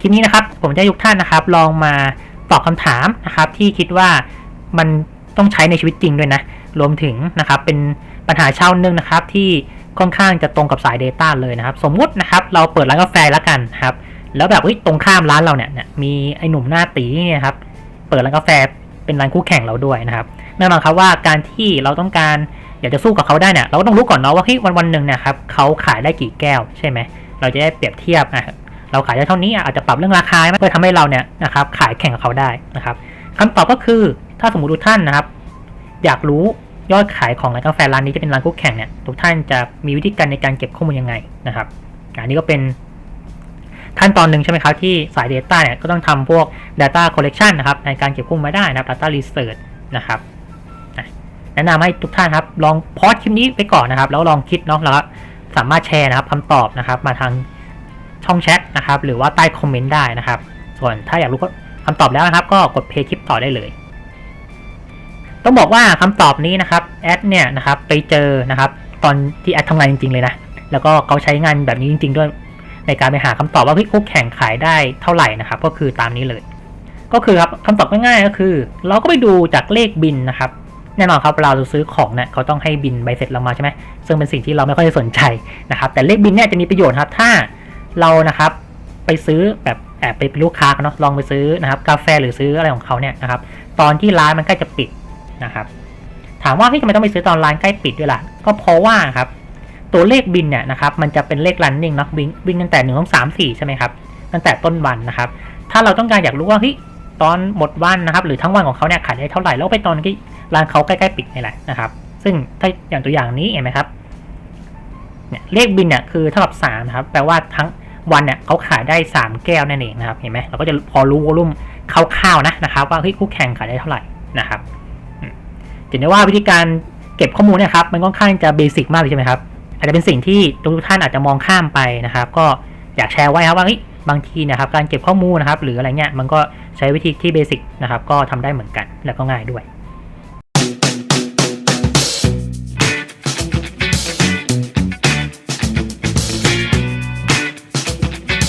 คลิปนี้นะครับ ผมจะให้ทุกท่านนะครับ ลองมาตอบคำถามนะครับ ที่คิดว่ามันต้องใช้ในชีวิตจริงด้วยนะ รวมถึงนะครับ เป็นปัญหาเช่านึงนะครับ ที่ค่อนข้างจะตรงกับสาย Data เลยนะครับ สมมุตินะครับ เราเปิดร้านกาแฟแล้วกันครับ แล้วแบบตรงข้ามร้านเราเนี่ยมีไอ้หนุ่มหน้าตีเนี่ยครับ เปิดร้านกาแฟเป็นร้านคู่แข่งเราด้วยนะครับแน่นอนครับว่าการที่เราต้องการอยากจะสู้กับเขาได้เนี่ยเราก็ต้องรู้ก่อนเนาะว่าเฮ้ยวันวันหนึ่งเนี่ยครับเขาขายได้กี่แก้วใช่ไหมเราจะได้เปรียบเทียบอะ เราขายได้เท่านี้อาจจะปรับเรื่องราคาเพื่อทำให้เราเนี่ยนะครับขายแข่งกับเขาได้นะครับคำตอบก็คือถ้าสมมติทุกท่านนะครับ อยากรู้ยอดขายของร้านกาแฟร้านนี้จะเป็นร้านคู่แข่งเนี่ยทุกท่านจะมีวิธีการในการเก็บข้อมูลยังไงนะครับอันนี้ก็เป็นขั้นตอนหนึ่งใช่ไหมครับที่สาย Data เนี่ยก็ต้องทำพวก Data Collection นะครับในการเก็บข้อมูลมาได้นะครับ Data Research นะครับแนะนำให้ทุกท่านครับ ลองพอดคลิปนี้ไปก่อนนะครับ แล้วลองคิดเนาะแล้วก็สามารถแชร์นะครับคำตอบนะครับ มาทาง ช่องแชทนะครับ หรือว่าใต้คอมเมนต์ได้นะครับ ส่วนถ้าอยากรู้คำตอบแล้วนะครับ ก็กดเพย์คลิปต่อได้เลย ต้องบอกว่าคำตอบนี้นะครับแอดเนี่ยนะครับไปเจอนะครับ ตอนที่แอดทำงานจริงๆเลยนะ แล้วก็เขาใช้งานแบบนี้จริง ๆ ด้วยในการไปหาคำตอบว่าเฮ้ยคู่แข่งขายได้เท่าไหร่นะครับ ก็คือตามนี้เลย ก็คือครับคำตอบง่ายๆก็คือ เราก็ไปดูจากเลขบินนะครับแน่นอนครับเราจะซื้อของเนี่ยเขาต้องให้บินใบเสร็จเรามาใช่ไหมซึ่งเป็นสิ่งที่เราไม่ค่อยสนใจนะครับแต่เลขบินเนี่ยจะมีประโยชน์ครับ ถ้า เรานะครับไปซื้อแบบแอบไปเป็นลูกค้าเนาะลองไปซื้อนะครับกาแฟหรือซื้ออะไรของเขาเนี่ยนะครับตอนที่ร้านมันใกล้จะปิดนะครับ ถามว่าเฮ้ยทำไมต้องไปซื้อตอนร้านใกล้ปิดด้วยล่ะ ก็เพราะว่าครับตัวเลขบินเนี่ยนะครับมันจะเป็นเลข running เนาะวิ่งวิ่งตั้งแต่หนึ่งสองสามสี่ใช่ไหมครับตั้งแต่ต้นวันนะครับ ถ้าเราต้องการอยากรู้ว่าเฮ้ยตอนหมดวันนะครับ หรือทั้งวันของเขาเนี่ยขายได้เท่าไหร่แล้วไปตอนที่ร้านเขาใกล้ๆปิดนี่แหละนะครับ ซึ่งถ้าอย่างตัวอย่างนี้เห็นไหมครับเนี่ยเลขบินเนี่ยคือเท่ากับสามนะครับแปลว่าทั้ง วันเนี่ยเขาขายได้สามแก้วนั่นเองนะครับเห็นไหมเราก็จะพอรู้วอลุ่มคร่าวๆนะนะครับ ว่าเฮ้ยคู่แข่งขายได้เท่าไหร่นะครับเห็นได้ว่าวิธีการเก็บข้อมูลเนะครับมันค่อนข้างจะเบสิกมากเลยใช่ไหมครับอาจจะเป็นสิ่งที่ทุกท่านอาจจะมองข้ามไปนะครับ ก็อยากแชร์ไว้ครับว่าเฮ้ยบางทีนะครับการเก็บข้อมูลนะครับ หรืออะไรเงี้ยมันก็ใช้วิธีที่เบสิกนะครับก็ทำได้เหมือนกันแล้วก็ง่ายด้วย